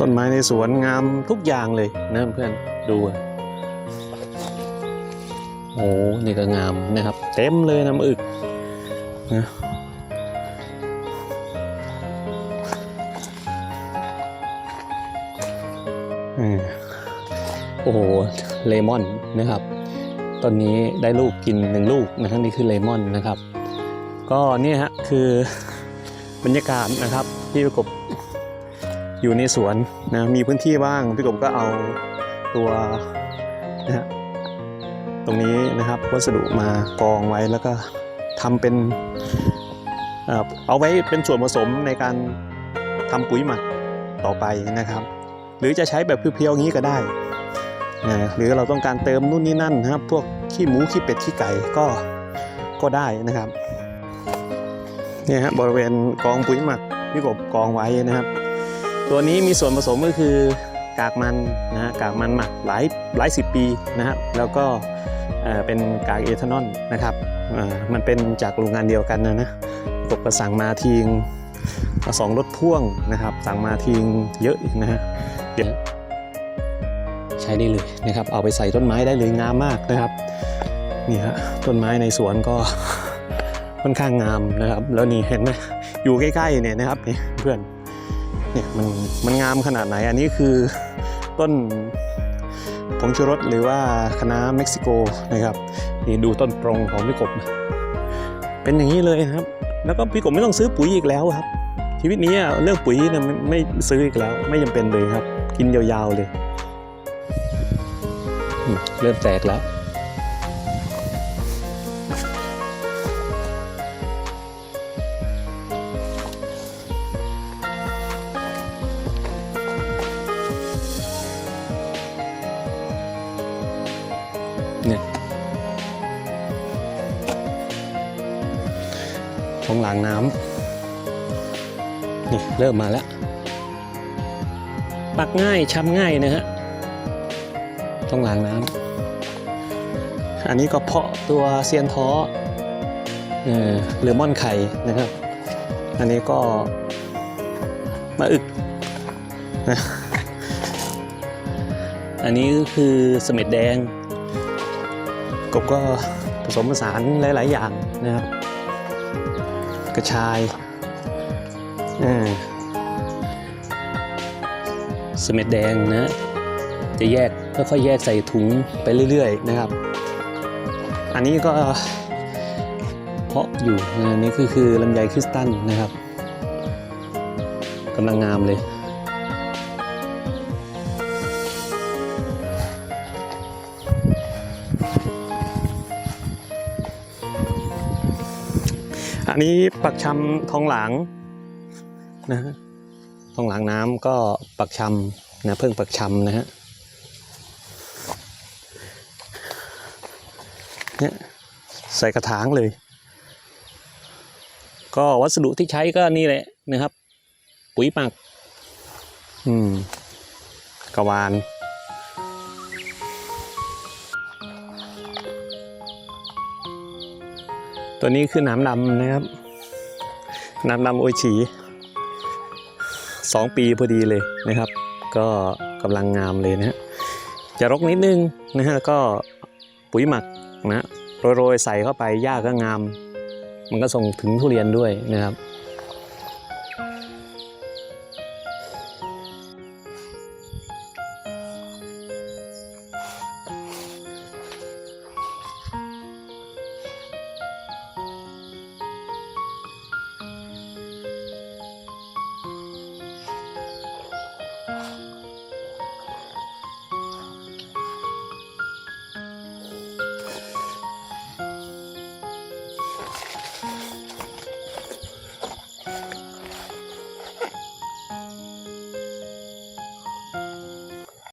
ต้นไม้ในสวนงามทุกอย่างเลยนะเพื่อนดูอะโอ้นี่ก็งามนะครับ เต็มเลยน้ำอึกนะโอ้โห เลมอนนะครับต้นนี้ได้ลูกกินหนึ่งลูกนะครับนี่คือเลมอนนะครับ ก็นี่ฮะคือบรรยากาศนะครับที่ประกบ อยู่ในสวนนะมีพื้นที่ว่างพี่กบก็เอาตัวนะฮะตรงนี้นะครับวัสดุมากองไว้แล้วก็ทำเป็นเอ่อเอาไว้เป็นส่วนผสมในการทำปุ๋ยหมักต่อไปนะครับ หรือจะใช้แบบเพียวๆอย่างนี้ก็ได้นะหรือเราต้องการเติมนู่นนี่นั่นนะครับพวกขี้หมูขี้เป็ดขี้ไก่ก็ก็ได้นะครับเนี่ยฮะบริเวณกองปุ๋ยหมักพี่กบกองไว้นะครับ ตัวนี้มีส่วนผสมก็คือกากมันนะฮะกากมันหมักหลายหลายสิบปีนะครับแล้วก็เป็นกากเอทานอลนะครับมันเป็นจากโรงงานเดียวกันนะนะตกกระสั่งมาทีงสองรถพ่วงนะครับสั่งมาทีงเยอะนะฮะเดี๋ยวใช้ได้เลยนะครับ เอาไปใส่ต้นไม้ได้เลยงามมากนะครับนี่ฮะต้นไม้ในสวนก็ค่อนข้างงามนะครับ แล้วนี่เห็นไหมอยู่ใกล้ๆเนี่ยนะครับนี่เพื่อน เนี่ยมันมันงามขนาดไหนอันนี้คือต้นผงชูรสหรือว่าคณะเม็กซิโกนะครับนี่ดูต้นปรงของพี่กบ เป็นอย่างนี้เลยนะครับ แล้วก็พี่กบไม่ต้องซื้อปุ๋ยอีกแล้วครับ ชีวิตนี้เรื่องปุ๋ยนี่ยไม่ไม่ซื้ออีกแล้ว ไม่จำเป็นเลยครับ กินยาวๆเลย เริ่มแตกแล้ว ของหลังน้ำนี่เริ่มมาแล้ว ปักง่ายช้ำง่ายนะฮะตรงหลังน้ำอันนี้ก็เพาะตัวเซียนท้อเออเลมอนไข่นะครับ อันนี้ก็มาอึกนะอันนี้ก็คือเสม็ดแดง กบก็ผสมผสานหลาย ๆ อย่างนะครับ กระชายอ่าสเม็ดแดงนะ จะแยกค่อยๆแยกใส่ถุงไปเรื่อยๆนะครับ อันนี้ก็เพาะอยู่นะอันนี้คือคือลำไยคริสตัลนะครับกำลังงามเลย อันนี้ปักชำทองหลางนะฮะทองหลางน้ำก็ปักชำนะเพิ่งปักชำนะฮะเนี่ยใส่กระถางเลย ก็วัสดุที่ใช้ก็นี่แหละนะครับ ปุ๋ยหมัก อืมกระวาน ตัวนี้คือหน้ำดำนะครับหน้ำดำโอชีสองปีพอดีเลยนะครับ ก็กำลังงามเลยนะฮะจะรกนิดนึงนะฮะก็ปุ๋ยหมักนะโรยๆใส่เข้าไปหญ้าก็งาม มันก็ส่งถึงทุเรียนด้วยนะครับ Oh.